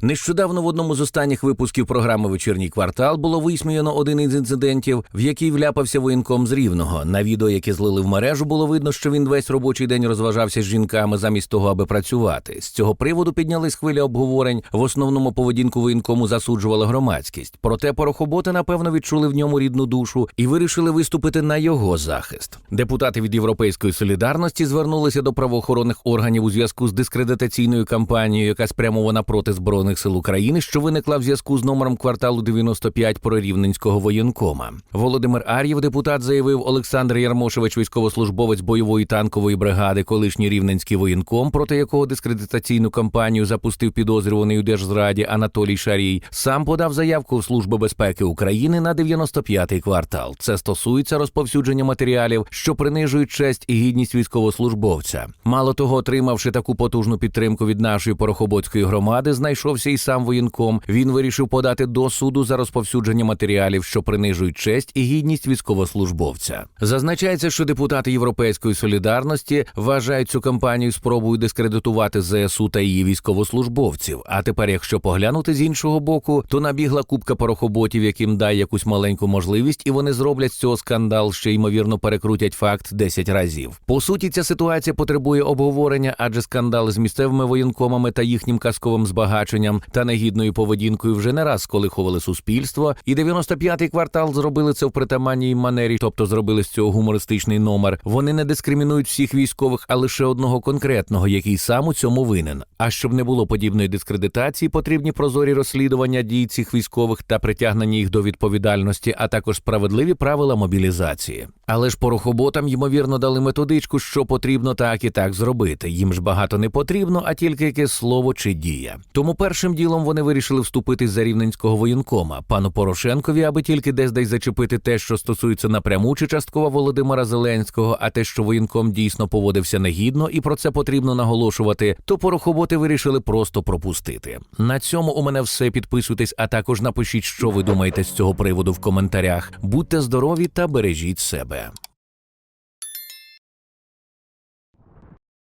Нещодавно в одному з останніх випусків програми Вечірній квартал було висміяно один із інцидентів, в який вляпався воєнком з рівного. На відео, яке злили в мережу, було видно, що він весь робочий день розважався з жінками замість того, аби працювати. З цього приводу піднялись хвилі обговорень. В основному поведінку воєнкому засуджувала громадськість. Проте порохоботи, напевно, відчули в ньому рідну душу і вирішили виступити на його захист. Депутати від Європейської солідарності звернулися до правоохоронних органів у зв'язку з дискредитаційною кампанією, яка спрямована проти збройних сил України, що виникла в зв'язку з номером кварталу 95 прорівненського воєнкома. Володимир Ар'єв, депутат, заявив Олександр Ярмошевич, військовослужбовець бойової танкової бригади, колишній рівненський воєнком, проти якого дискредитаційну кампанію запустив підозрюваний у держзраді Анатолій Шарій, сам подав заявку в Службу безпеки України на 95-й квартал. Це стосується розповсюдження матеріалів, що принижують честь і гідність військовослужбовця. Мало того, отримавши таку потужну підтримку від нашої порохоботської громади, знайшовся і сам воєнком. Він вирішив подати до суду за розповсюдження матеріалів, що принижують честь і гідність військовослужбовця. Зазначається, що депутати Європейської солідарності вважають цю кампанію спробою дискредитувати ЗСУ та її військовослужбовців. А тепер, якщо поглянути з іншого боку, то набігла купка порохоботів, яким дай якусь маленьку можливість, і вони зроблять з цього скандал, що ймовірно перекрутять факт 10 разів. По суті, ця ситуація потребує обговорення, адже скандали з місцевими воєнкомами та їхнім казковим збагаченням та негідною поведінкою вже не раз сколихували суспільство. І 95-й квартал зробили це в притаманній манері, тобто зробили з цього гумористичний номер. Вони не дискримінують всіх військових, а лише одного конкретного, який сам у цьому винен. А щоб не було подібної дискредитації, потрібні прозорі розслідування дій цих військових та притягнення їх до відповідальності, а також справедливі правила мобілізації. Але ж порохоботам ймовірно дали методичку, що потрібно так і так зробити. Їм ж багато не потрібно, а тільки якесь слово чи дія. Тому першим ділом вони вирішили вступити за рівненського воєнкома, пану Порошенкові, аби тільки десь десь зачепити те, що стосується напряму чи частково Володимира Зеленського, а те, що воєнком дійсно поводився негідно, і про це потрібно наголошувати, то порохоботи вирішили просто пропустити. На цьому у мене все. Підписуйтесь, а також напишіть, що ви думаєте з цього приводу в коментарях. Будьте здорові та бережіть себе.